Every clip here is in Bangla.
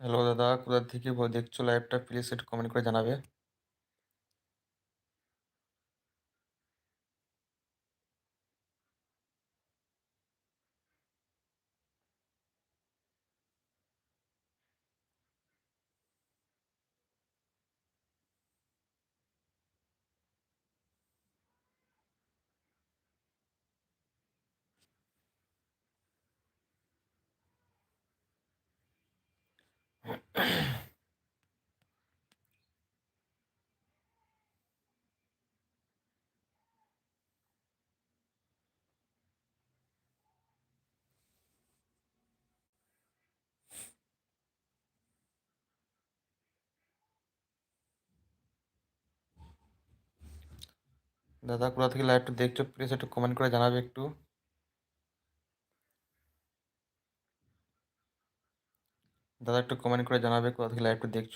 হ্যালো দাদা কোথা থেকে দেখছ? লাইভটা প্লিজ একটু কমেন্ট করে জানাবে। দাদা কোথা থেকে লাইভটা দেখছ প্লিজ একটু কমেন্ট করে জানাবে একটু। দাদা একটু কমেন্ট করে জানাবে কোথা থেকে লাইভটা দেখছ।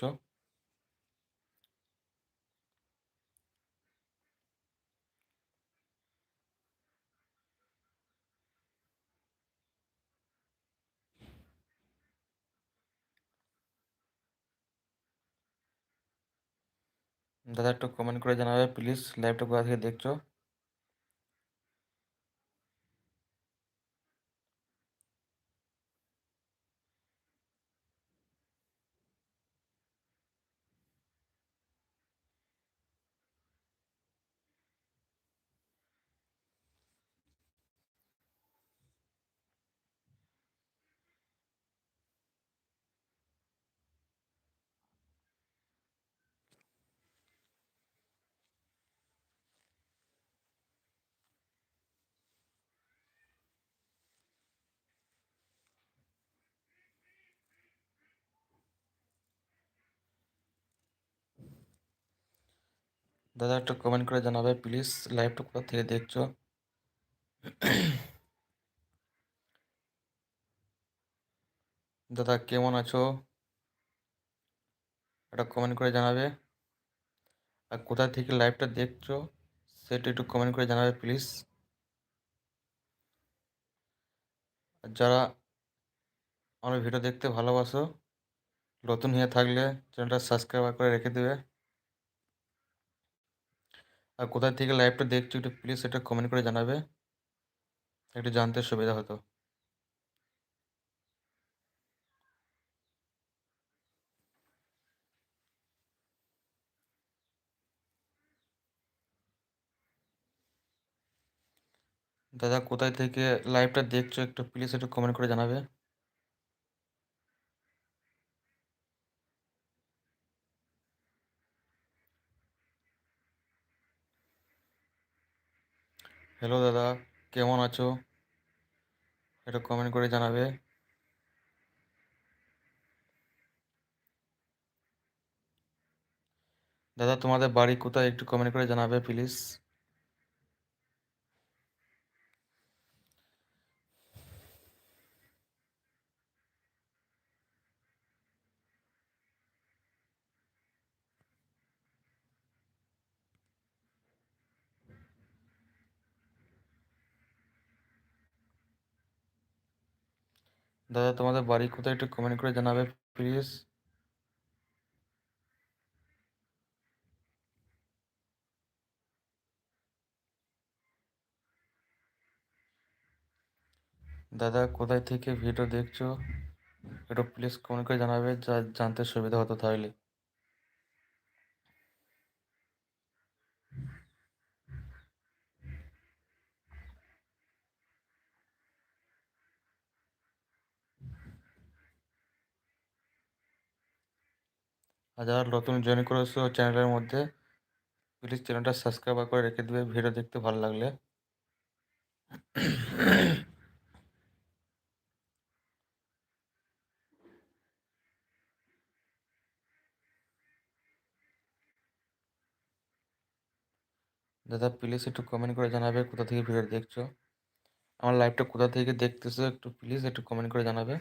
দাদা একটু কমেন্ট করে জানাবে প্লিজ লাইভটা কোথা থেকে দেখছ? দাদা একটু কমেন্ট করে জানাবে প্লিজ লাইভটা কোথা থেকে দেখছ? দাদা কেমন আছো? একটা কমেন্ট করে জানাবে। আর কোথা থেকে লাইভটা দেখছ, সেটা একটু কমেন্ট করে জানাবে প্লিজ আর যারা আমার ভিডিও দেখতে ভালোবাসো, নতুন হয়ে থাকলে চ্যানেলটা সাবস্ক্রাইব করে রেখে দেবে। আর কোথা থেকে লাইভটা দেখছ একটু প্লিজ এটা কমেন্ট করে জানাবে। একটু জানতে সুবিধা হতো। দাদা, কোথায় থেকে লাইভটা দেখছ একটু প্লিজ একটু কমেন্ট করে জানাবে। হ্যালো দাদা। কেমন আছো? এটা কমেন্ট করে জানাবে। দাদা, তোমাদের বাড়ি কোথায় একটু কমেন্ট করে জানাবে প্লিজ দাদা, তোমাদের বাড়ি কোথায় একটু কমেন্ট করে জানাবে প্লিজ দাদা, কোথায় থেকে ভিডিও দেখছ? একটু প্লিজ কমেন্ট করে জানাবে, যা জানতে সুবিধা হতো তাহলে। আর যারা নতুন জয়েন করেছ চ্যানেলের মধ্যে প্লিজ চ্যানেলটা সাবস্ক্রাইব করে রেখে দেবে ভিডিও দেখতে ভালো লাগলে। দাদা প্লিজ একটু কমেন্ট করে জানাবে কোথা থেকে ভিডিও দেখছ। আমার লাইভটা কোথা থেকে দেখতেছো একটু প্লিজ একটু কমেন্ট করে জানাবে।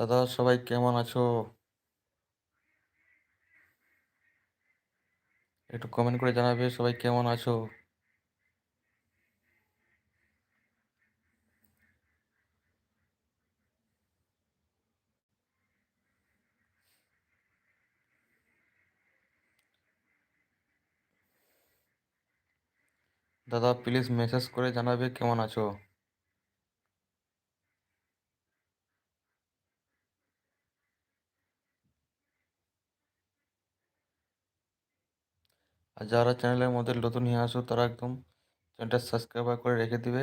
দাদা, সবাই কেমন আছো? একটু কমেন্ট করে জানাবে সবাই কেমন আছো? দাদা প্লিজ মেসেজ করে জানাবে কেমন আছো? আর যারা চ্যানেলের মধ্যে নতুন নিয়ে আসো, তারা একদম চ্যানেলটা সাবস্ক্রাইব করে রেখে দিবে।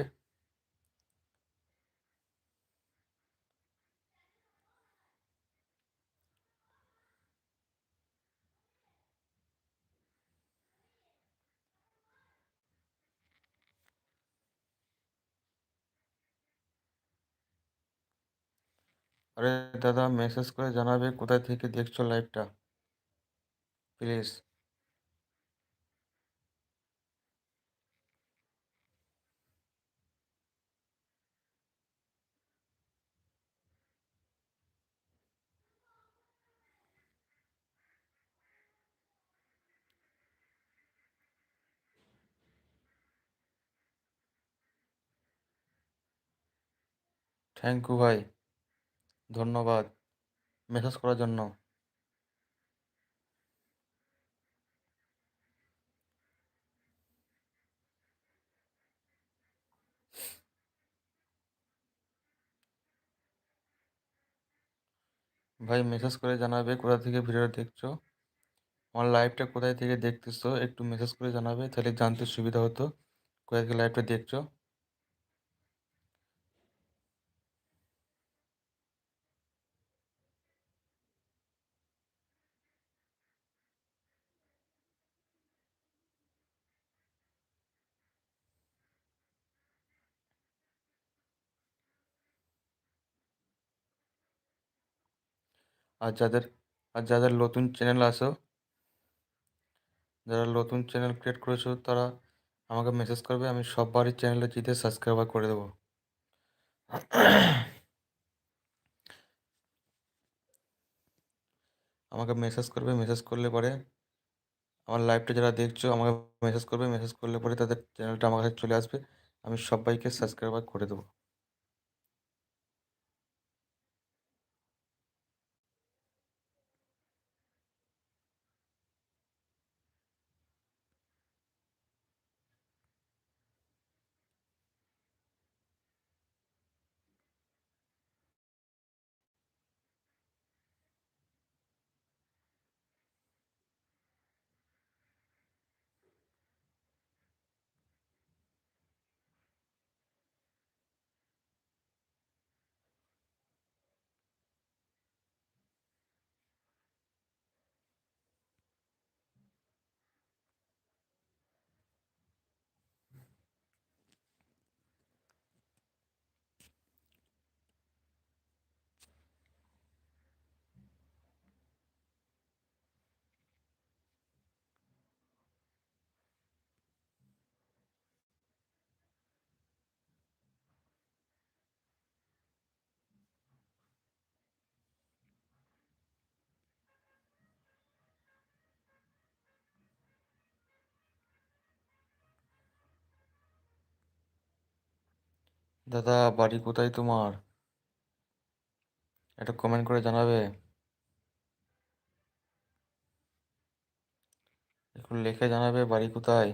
আরে দাদা মেসেজ করে জানাবে কোথায় থেকে দেখছ লাইভটা প্লিজ থ্যাংক ইউ ভাই। ধন্যবাদ। মেসেজ করার জন্য। ভাই মেসেজ করে জানাবে কোথা থেকে ভিডিওটা দেখছ? আমার লাইভটা কোথায় থেকে দেখতেছো? একটু মেসেজ করে জানাবে, তাহলে জানতে সুবিধা হতো। কোথায় থেকে লাইভটা দেখছ? আর যাদের আর যাদের নতুন চ্যানেল আসো যারা নতুন চ্যানেল ক্রিয়েট করেছ, তারা আমাকে মেসেজ করবে, আমি সববারই চ্যানেলে জিতে সাবস্ক্রাইবার করে দেবো। আমাকে মেসেজ করবে মেসেজ করলে পরে আমার লাইভটা যারা দেখছ, আমাকে মেসেজ করবে মেসেজ করলে পরে তাদের চ্যানেলটা আমার কাছে চলে আসবে, আমি সবাইকে সাবস্ক্রাইবার করে দেবো। দাদা বাড়ি কোথায় তোমার? একটা কমেন্ট করে জানাবে। একটু লিখে জানাবে বাড়ি কোথায়?